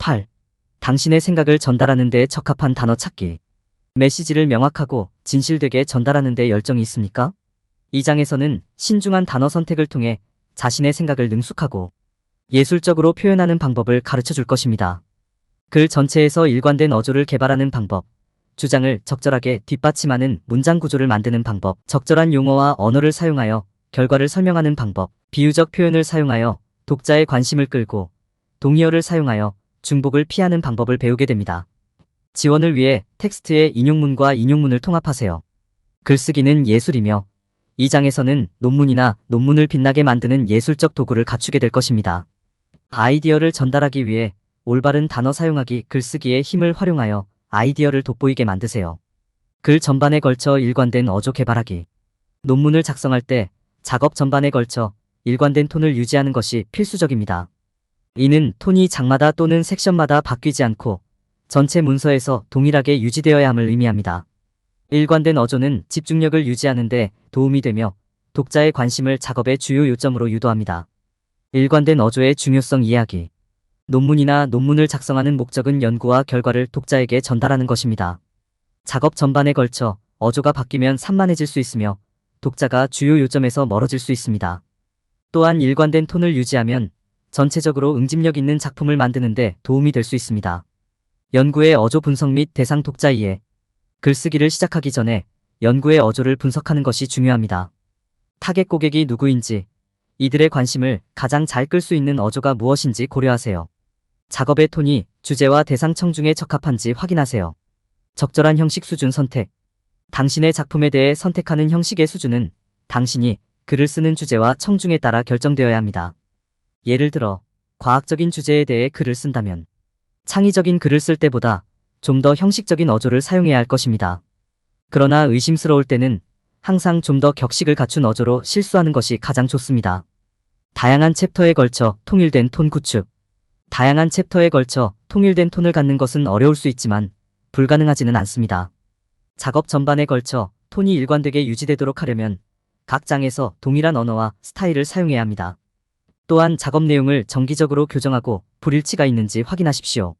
8. 당신의 생각을 전달하는 데 적합한 단어 찾기. 메시지를 명확하고 진실되게 전달하는 데 열정이 있습니까? 이 장에서는 신중한 단어 선택을 통해 자신의 생각을 능숙하고 예술적으로 표현하는 방법을 가르쳐 줄 것입니다. 글 전체에서 일관된 어조를 개발하는 방법, 주장을 적절하게 뒷받침하는 문장 구조를 만드는 방법, 적절한 용어와 언어를 사용하여 결과를 설명하는 방법, 비유적 표현을 사용하여 독자의 관심을 끌고 동의어를 사용하여 중복을 피하는 방법을 배우게 됩니다. 지원을 위해 텍스트의 인용문과 인용문을 통합하세요. 글쓰기는 예술이며 이 장에서는 논문이나 논문을 빛나게 만드는 예술적 도구를 갖추게 될 것입니다. 아이디어를 전달하기 위해 올바른 단어 사용하기 글쓰기의 힘을 활용하여 아이디어를 돋보이게 만드세요. 글 전반에 걸쳐 일관된 어조 개발하기. 논문을 작성할 때 작업 전반에 걸쳐 일관된 톤을 유지하는 것이 필수적입니다. 이는 톤이 장마다 또는 섹션마다 바뀌지 않고 전체 문서에서 동일하게 유지되어야 함을 의미합니다. 일관된 어조는 집중력을 유지하는 데 도움이 되며 독자의 관심을 작업의 주요 요점으로 유도합니다. 일관된 어조의 중요성 이야기. 논문이나 논문을 작성하는 목적은 연구와 결과를 독자에게 전달하는 것입니다. 작업 전반에 걸쳐 어조가 바뀌면 산만해질 수 있으며 독자가 주요 요점에서 멀어질 수 있습니다. 또한 일관된 톤을 유지하면 전체적으로 응집력 있는 작품을 만드는데 도움이 될 수 있습니다. 연구의 어조 분석 및 대상 독자 이해. 글쓰기를 시작하기 전에 연구의 어조를 분석하는 것이 중요합니다. 타겟 고객이 누구인지, 이들의 관심을 가장 잘 끌 수 있는 어조가 무엇인지 고려하세요. 작업의 톤이 주제와 대상 청중에 적합한지 확인하세요. 적절한 형식 수준 선택. 당신의 작품에 대해 선택하는 형식의 수준은 당신이 글을 쓰는 주제와 청중에 따라 결정되어야 합니다. 예를 들어, 과학적인 주제에 대해 글을 쓴다면 창의적인 글을 쓸 때보다 좀 더 형식적인 어조를 사용해야 할 것입니다. 그러나 의심스러울 때는 항상 좀 더 격식을 갖춘 어조로 실수하는 것이 가장 좋습니다. 다양한 챕터에 걸쳐 통일된 톤 구축. 다양한 챕터에 걸쳐 통일된 톤을 갖는 것은 어려울 수 있지만 불가능하지는 않습니다. 작업 전반에 걸쳐 톤이 일관되게 유지되도록 하려면 각 장에서 동일한 언어와 스타일을 사용해야 합니다. 또한 작업 내용을 정기적으로 교정하고 불일치가 있는지 확인하십시오.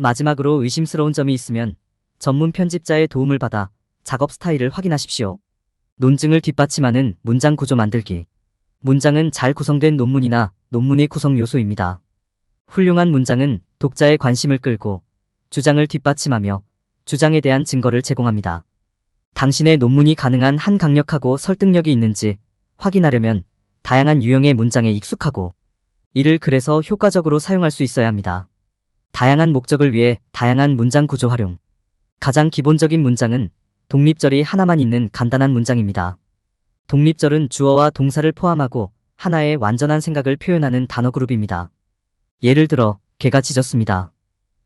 마지막으로 의심스러운 점이 있으면 전문 편집자의 도움을 받아 작업 스타일을 확인하십시오. 논증을 뒷받침하는 문장 구조 만들기. 문장은 잘 구성된 논문이나 논문의 구성 요소입니다. 훌륭한 문장은 독자의 관심을 끌고 주장을 뒷받침하며 주장에 대한 증거를 제공합니다. 당신의 논문이 가능한 한 강력하고 설득력이 있는지 확인하려면 다양한 유형의 문장에 익숙하고 이를 그래서 효과적으로 사용할 수 있어야 합니다. 다양한 목적을 위해 다양한 문장 구조 활용. 가장 기본적인 문장은 독립절이 하나만 있는 간단한 문장입니다. 독립절은 주어와 동사를 포함하고 하나의 완전한 생각을 표현하는 단어 그룹입니다. 예를 들어, 개가 짖었습니다.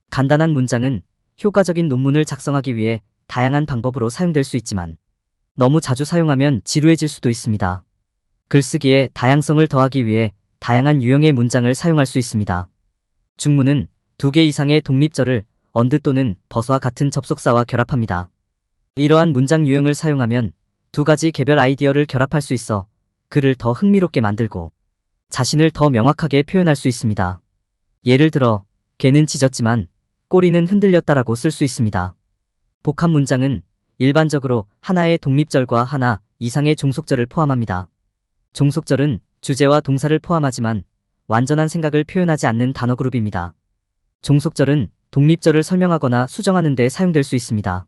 간단한 문장은 효과적인 논문을 작성하기 위해 다양한 방법으로 사용될 수 있지만 너무 자주 사용하면 지루해질 수도 있습니다. 글쓰기에 다양성을 더하기 위해 다양한 유형의 문장을 사용할 수 있습니다. 중문은 두 개 이상의 독립절을 언드 또는 버서와 같은 접속사와 결합합니다. 이러한 문장 유형을 사용하면 두 가지 개별 아이디어를 결합할 수 있어 글을 더 흥미롭게 만들고 자신을 더 명확하게 표현할 수 있습니다. 예를 들어, 개는 짖었지만 꼬리는 흔들렸다라고 쓸 수 있습니다. 복합 문장은 일반적으로 하나의 독립절과 하나 이상의 종속절을 포함합니다. 종속절은 주제와 동사를 포함하지만 완전한 생각을 표현하지 않는 단어 그룹입니다. 종속절은 독립절을 설명하거나 수정하는 데 사용될 수 있습니다.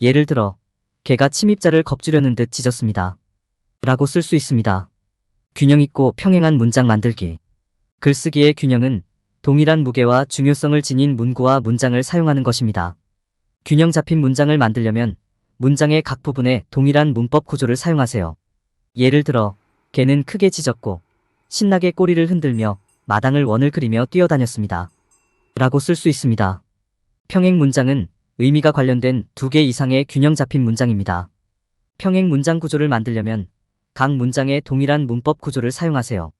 예를 들어, 개가 침입자를 겁주려는 듯 짖었습니다. 라고 쓸 수 있습니다. 균형 있고 평행한 문장 만들기. 글쓰기의 균형은 동일한 무게와 중요성을 지닌 문구와 문장을 사용하는 것입니다. 균형 잡힌 문장을 만들려면 문장의 각 부분에 동일한 문법 구조를 사용하세요. 예를 들어, 개는 크게 짖었고 신나게 꼬리를 흔들며 마당을 원을 그리며 뛰어다녔습니다. 라고 쓸 수 있습니다. 평행 문장은 의미가 관련된 두 개 이상의 균형 잡힌 문장입니다. 평행 문장 구조를 만들려면 각 문장의 동일한 문법 구조를 사용하세요.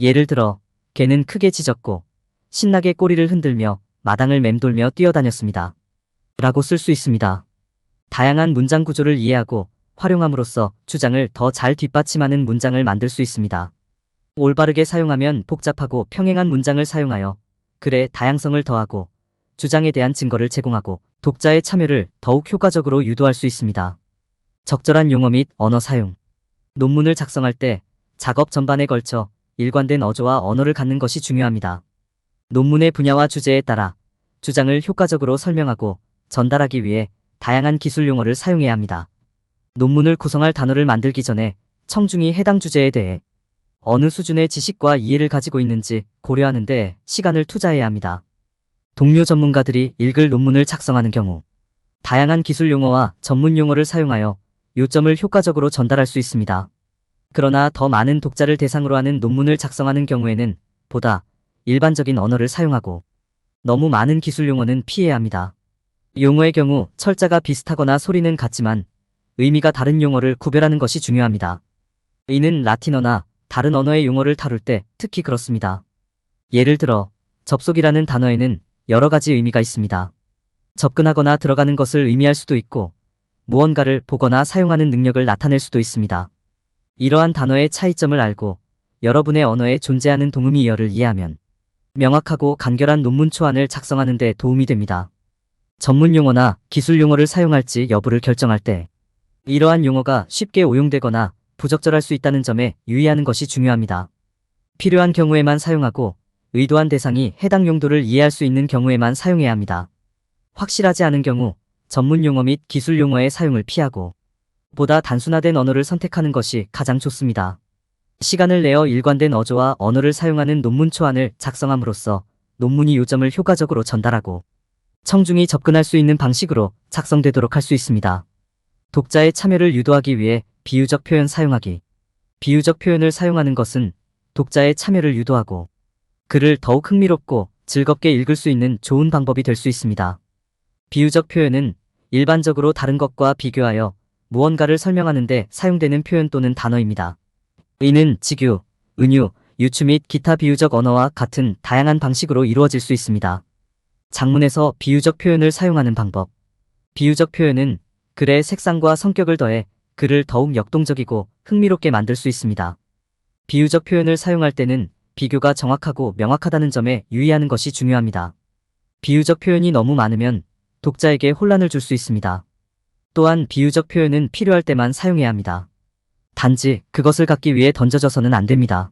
예를 들어, 개는 크게 짖었고 신나게 꼬리를 흔들며 마당을 맴돌며 뛰어다녔습니다. 라고 쓸 수 있습니다. 다양한 문장 구조를 이해하고 활용함으로써 주장을 더 잘 뒷받침하는 문장을 만들 수 있습니다. 올바르게 사용하면 복잡하고 평행한 문장을 사용하여 글의 다양성을 더하고 주장에 대한 증거를 제공하고 독자의 참여를 더욱 효과적으로 유도할 수 있습니다. 적절한 용어 및 언어 사용. 논문을 작성할 때 작업 전반에 걸쳐 일관된 어조와 언어를 갖는 것이 중요합니다. 논문의 분야와 주제에 따라 주장을 효과적으로 설명하고 전달하기 위해 다양한 기술 용어를 사용해야 합니다. 논문을 구성할 단어를 만들기 전에 청중이 해당 주제에 대해 어느 수준의 지식과 이해를 가지고 있는지 고려하는데 시간을 투자해야 합니다. 동료 전문가들이 읽을 논문을 작성하는 경우 다양한 기술 용어와 전문 용어를 사용하여 요점을 효과적으로 전달할 수 있습니다. 그러나 더 많은 독자를 대상으로 하는 논문을 작성하는 경우에는 보다 일반적인 언어를 사용하고 너무 많은 기술 용어는 피해야 합니다. 용어의 경우 철자가 비슷하거나 소리는 같지만 의미가 다른 용어를 구별하는 것이 중요합니다. 이는 라틴어나 다른 언어의 용어를 다룰 때 특히 그렇습니다. 예를 들어 접속이라는 단어에는 여러 가지 의미가 있습니다. 접근하거나 들어가는 것을 의미할 수도 있고 무언가를 보거나 사용하는 능력을 나타낼 수도 있습니다. 이러한 단어의 차이점을 알고 여러분의 언어에 존재하는 동의어를 이해하면 명확하고 간결한 논문 초안을 작성하는 데 도움이 됩니다. 전문 용어나 기술 용어를 사용할지 여부를 결정할 때 이러한 용어가 쉽게 오용되거나 부적절할 수 있다는 점에 유의하는 것이 중요합니다. 필요한 경우에만 사용하고 의도한 대상이 해당 용도를 이해할 수 있는 경우에만 사용해야 합니다. 확실하지 않은 경우 전문 용어 및 기술 용어의 사용을 피하고 보다 단순화된 언어를 선택하는 것이 가장 좋습니다. 시간을 내어 일관된 어조와 언어를 사용하는 논문 초안을 작성함으로써 논문이 요점을 효과적으로 전달하고 청중이 접근할 수 있는 방식으로 작성되도록 할 수 있습니다. 독자의 참여를 유도하기 위해 비유적 표현 사용하기. 비유적 표현을 사용하는 것은 독자의 참여를 유도하고 글을 더욱 흥미롭고 즐겁게 읽을 수 있는 좋은 방법이 될 수 있습니다. 비유적 표현은 일반적으로 다른 것과 비교하여 무언가를 설명하는데 사용되는 표현 또는 단어입니다. 의는 직유, 은유, 유추 및 기타 비유적 언어와 같은 다양한 방식으로 이루어질 수 있습니다. 장문에서 비유적 표현을 사용하는 방법. 비유적 표현은 글의 색상과 성격을 더해 글을 더욱 역동적이고 흥미롭게 만들 수 있습니다. 비유적 표현을 사용할 때는 비교가 정확하고 명확하다는 점에 유의하는 것이 중요합니다. 비유적 표현이 너무 많으면 독자에게 혼란을 줄 수 있습니다. 또한 비유적 표현은 필요할 때만 사용해야 합니다. 단지 그것을 갖기 위해 던져져서는 안 됩니다.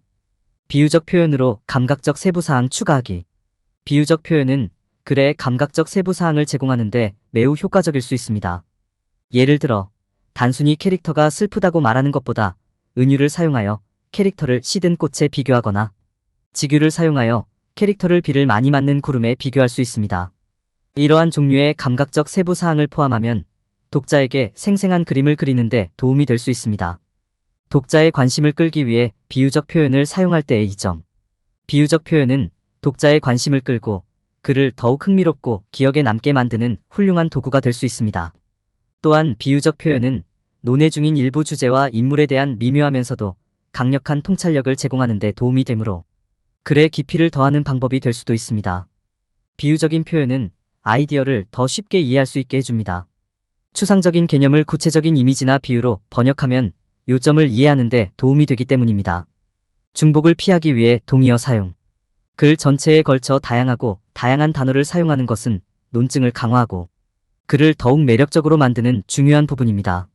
비유적 표현으로 감각적 세부사항 추가하기. 비유적 표현은 글의 감각적 세부사항을 제공하는데 매우 효과적일 수 있습니다. 예를 들어, 단순히 캐릭터가 슬프다고 말하는 것보다 은유를 사용하여 캐릭터를 시든 꽃에 비교하거나 직유를 사용하여 캐릭터를 비를 많이 맞는 구름에 비교할 수 있습니다. 이러한 종류의 감각적 세부 사항을 포함하면 독자에게 생생한 그림을 그리는데 도움이 될 수 있습니다. 독자의 관심을 끌기 위해 비유적 표현을 사용할 때의 이 점. 비유적 표현은 독자의 관심을 끌고 글을 더욱 흥미롭고 기억에 남게 만드는 훌륭한 도구가 될 수 있습니다. 또한 비유적 표현은 논의 중인 일부 주제와 인물에 대한 미묘하면서도 강력한 통찰력을 제공하는 데 도움이 되므로 글의 깊이를 더하는 방법이 될 수도 있습니다. 비유적인 표현은 아이디어를 더 쉽게 이해할 수 있게 해줍니다. 추상적인 개념을 구체적인 이미지나 비유로 번역하면 요점을 이해하는 데 도움이 되기 때문입니다. 중복을 피하기 위해 동의어 사용. 글 전체에 걸쳐 다양하고 다양한 단어를 사용하는 것은 논증을 강화하고 글을 더욱 매력적으로 만드는 중요한 부분입니다.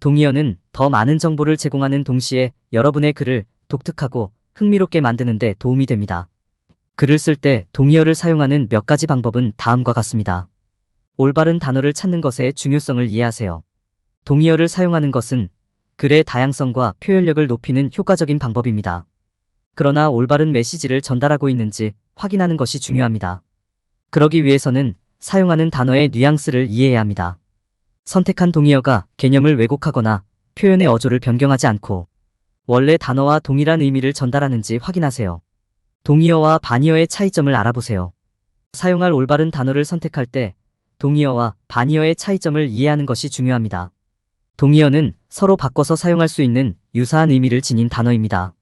동의어는 더 많은 정보를 제공하는 동시에 여러분의 글을 독특하고 흥미롭게 만드는 데 도움이 됩니다. 글을 쓸 때 동의어를 사용하는 몇 가지 방법은 다음과 같습니다. 올바른 단어를 찾는 것의 중요성을 이해하세요. 동의어를 사용하는 것은 글의 다양성과 표현력을 높이는 효과적인 방법입니다. 그러나 올바른 메시지를 전달하고 있는지 확인하는 것이 중요합니다. 그러기 위해서는 사용하는 단어의 뉘앙스를 이해해야 합니다. 선택한 동의어가 개념을 왜곡하거나 표현의 어조를 변경하지 않고 원래 단어와 동일한 의미를 전달하는지 확인하세요. 동의어와 반의어의 차이점을 알아보세요. 사용할 올바른 단어를 선택할 때 동의어와 반의어의 차이점을 이해하는 것이 중요합니다. 동의어는 서로 바꿔서 사용할 수 있는 유사한 의미를 지닌 단어입니다.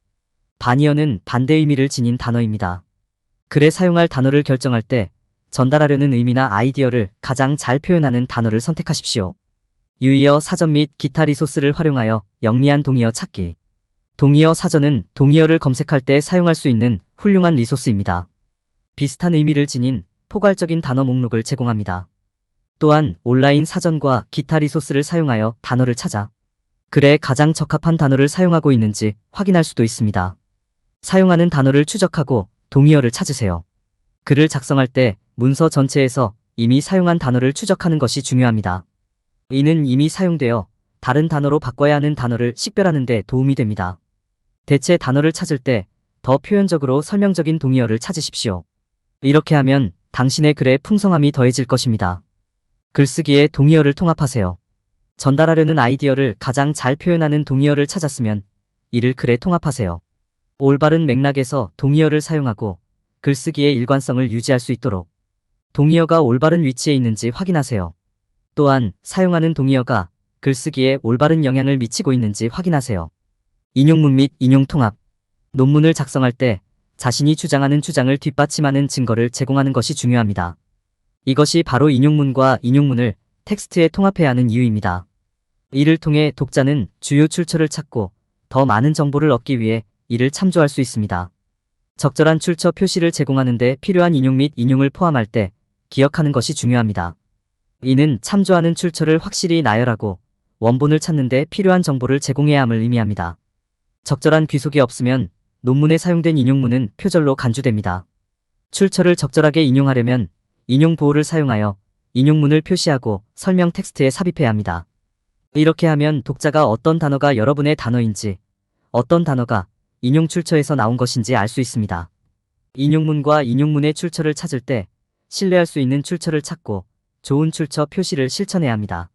반의어는 반대 의미를 지닌 단어입니다. 글에 사용할 단어를 결정할 때 전달하려는 의미나 아이디어를 가장 잘 표현하는 단어를 선택하십시오. 유의어 사전 및 기타 리소스를 활용하여 영리한 동의어 찾기. 동의어 사전은 동의어를 검색할 때 사용할 수 있는 훌륭한 리소스입니다. 비슷한 의미를 지닌 포괄적인 단어 목록을 제공합니다. 또한 온라인 사전과 기타 리소스를 사용하여 단어를 찾아 글에 가장 적합한 단어를 사용하고 있는지 확인할 수도 있습니다. 사용하는 단어를 추적하고 동의어를 찾으세요. 글을 작성할 때 문서 전체에서 이미 사용한 단어를 추적하는 것이 중요합니다. 이는 이미 사용되어 다른 단어로 바꿔야 하는 단어를 식별하는 데 도움이 됩니다. 대체 단어를 찾을 때 더 표현적으로 설명적인 동의어를 찾으십시오. 이렇게 하면 당신의 글에 풍성함이 더해질 것입니다. 글쓰기에 동의어를 통합하세요. 전달하려는 아이디어를 가장 잘 표현하는 동의어를 찾았으면 이를 글에 통합하세요. 올바른 맥락에서 동의어를 사용하고 글쓰기의 일관성을 유지할 수 있도록 동의어가 올바른 위치에 있는지 확인하세요. 또한 사용하는 동의어가 글쓰기에 올바른 영향을 미치고 있는지 확인하세요. 인용문 및 인용 통합. 논문을 작성할 때 자신이 주장하는 주장을 뒷받침하는 증거를 제공하는 것이 중요합니다. 이것이 바로 인용문과 인용문을 텍스트에 통합해야 하는 이유입니다. 이를 통해 독자는 주요 출처를 찾고 더 많은 정보를 얻기 위해 이를 참조할 수 있습니다. 적절한 출처 표시를 제공하는 데 필요한 인용 및 인용을 포함할 때 기억하는 것이 중요합니다. 이는 참조하는 출처를 확실히 나열하고 원본을 찾는 데 필요한 정보를 제공해야 함을 의미합니다. 적절한 귀속이 없으면 논문에 사용된 인용문은 표절로 간주됩니다. 출처를 적절하게 인용하려면 인용 보호를 사용하여 인용문을 표시하고 설명 텍스트에 삽입해야 합니다. 이렇게 하면 독자가 어떤 단어가 여러분의 단어인지, 어떤 단어가 인용 출처에서 나온 것인지 알 수 있습니다. 인용문과 인용문의 출처를 찾을 때 신뢰할 수 있는 출처를 찾고 좋은 출처 표시를 실천해야 합니다.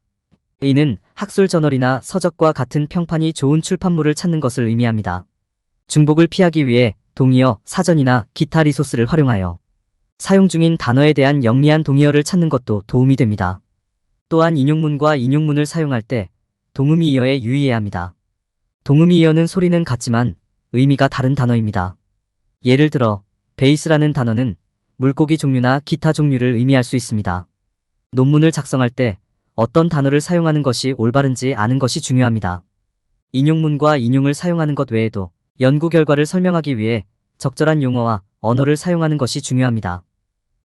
이는 학술 저널이나 서적과 같은 평판이 좋은 출판물을 찾는 것을 의미합니다. 중복을 피하기 위해 동의어, 사전이나 기타 리소스를 활용하여 사용 중인 단어에 대한 영리한 동의어를 찾는 것도 도움이 됩니다. 또한 인용문과 인용문을 사용할 때 동음이어에 유의해야 합니다. 동음이어는 소리는 같지만 의미가 다른 단어입니다. 예를 들어 베이스라는 단어는 물고기 종류나 기타 종류를 의미할 수 있습니다. 논문을 작성할 때 어떤 단어를 사용하는 것이 올바른지 아는 것이 중요합니다. 인용문과 인용을 사용하는 것 외에도 연구 결과를 설명하기 위해 적절한 용어와 언어를 사용하는 것이 중요합니다.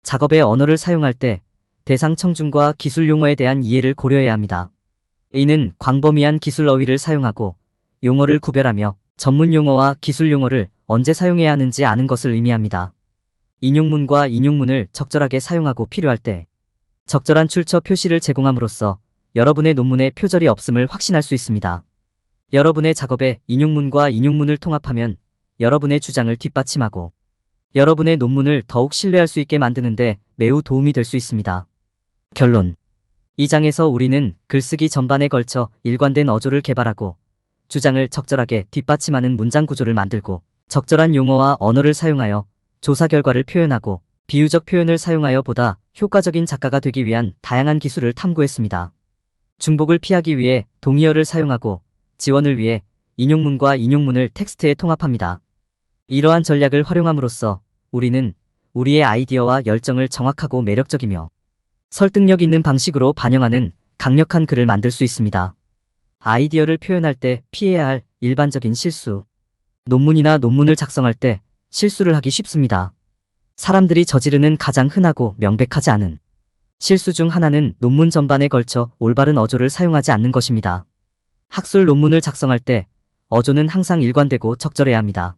작업의 언어를 사용할 때 대상 청중과 기술 용어에 대한 이해를 고려해야 합니다. 이는 광범위한 기술 어휘를 사용하고 용어를 구별하며 전문 용어와 기술 용어를 언제 사용해야 하는지 아는 것을 의미합니다. 인용문과 인용문을 적절하게 사용하고 필요할 때 적절한 출처 표시를 제공함으로써 여러분의 논문에 표절이 없음을 확신할 수 있습니다. 여러분의 작업에 인용문과 인용문을 통합하면 여러분의 주장을 뒷받침하고 여러분의 논문을 더욱 신뢰할 수 있게 만드는데 매우 도움이 될 수 있습니다. 결론. 이 장에서 우리는 글쓰기 전반에 걸쳐 일관된 어조를 개발하고 주장을 적절하게 뒷받침하는 문장 구조를 만들고 적절한 용어와 언어를 사용하여 조사 결과를 표현하고 비유적 표현을 사용하여 보다 효과적인 작가가 되기 위한 다양한 기술을 탐구했습니다. 중복을 피하기 위해 동의어를 사용하고 지원을 위해 인용문과 인용문을 텍스트에 통합합니다. 이러한 전략을 활용함으로써 우리는 우리의 아이디어와 열정을 정확하고 매력적이며 설득력 있는 방식으로 반영하는 강력한 글을 만들 수 있습니다. 아이디어를 표현할 때 피해야 할 일반적인 실수. 논문이나 논문을 작성할 때 실수를 하기 쉽습니다. 사람들이 저지르는 가장 흔하고 명백하지 않은 실수 중 하나는 논문 전반에 걸쳐 올바른 어조를 사용하지 않는 것입니다. 학술 논문을 작성할 때 어조는 항상 일관되고 적절해야 합니다.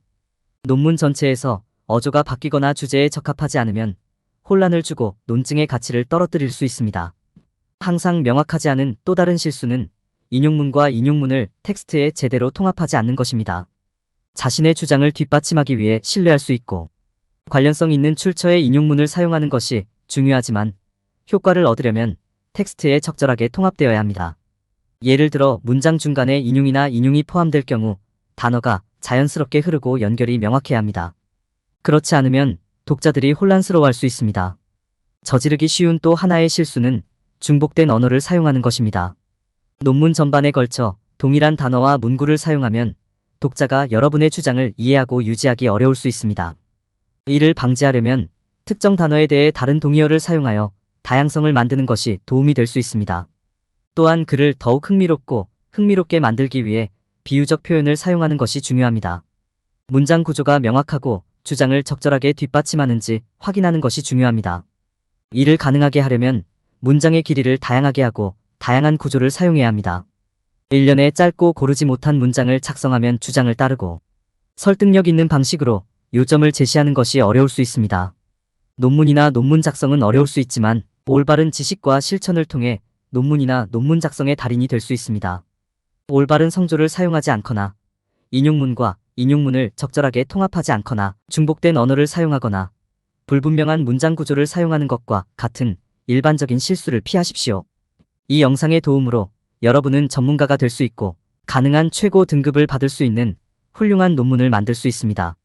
논문 전체에서 어조가 바뀌거나 주제에 적합하지 않으면 혼란을 주고 논증의 가치를 떨어뜨릴 수 있습니다. 항상 명확하지 않은 또 다른 실수는 인용문과 인용문을 텍스트에 제대로 통합하지 않는 것입니다. 자신의 주장을 뒷받침하기 위해 신뢰할 수 있고 관련성 있는 출처의 인용문을 사용하는 것이 중요하지만 효과를 얻으려면 텍스트에 적절하게 통합되어야 합니다. 예를 들어 문장 중간에 인용이나 인용이 포함될 경우 단어가 자연스럽게 흐르고 연결이 명확해야 합니다. 그렇지 않으면 독자들이 혼란스러워할 수 있습니다. 저지르기 쉬운 또 하나의 실수는 중복된 언어를 사용하는 것입니다. 논문 전반에 걸쳐 동일한 단어와 문구를 사용하면 독자가 여러분의 주장을 이해하고 유지하기 어려울 수 있습니다. 이를 방지하려면 특정 단어에 대해 다른 동의어를 사용하여 다양성을 만드는 것이 도움이 될 수 있습니다. 또한 글을 더욱 흥미롭고 흥미롭게 만들기 위해 비유적 표현을 사용하는 것이 중요합니다. 문장 구조가 명확하고 주장을 적절하게 뒷받침하는지 확인하는 것이 중요합니다. 이를 가능하게 하려면 문장의 길이를 다양하게 하고 다양한 구조를 사용해야 합니다. 일련의 짧고 고르지 못한 문장을 작성하면 주장을 따르고 설득력 있는 방식으로 요점을 제시하는 것이 어려울 수 있습니다. 논문이나 논문 작성은 어려울 수 있지만 올바른 지식과 실천을 통해 논문이나 논문 작성의 달인이 될 수 있습니다. 올바른 성조를 사용하지 않거나 인용문과 인용문을 적절하게 통합하지 않거나 중복된 언어를 사용하거나 불분명한 문장 구조를 사용하는 것과 같은 일반적인 실수를 피하십시오. 이 영상의 도움으로 여러분은 전문가가 될 수 있고 가능한 최고 등급을 받을 수 있는 훌륭한 논문을 만들 수 있습니다.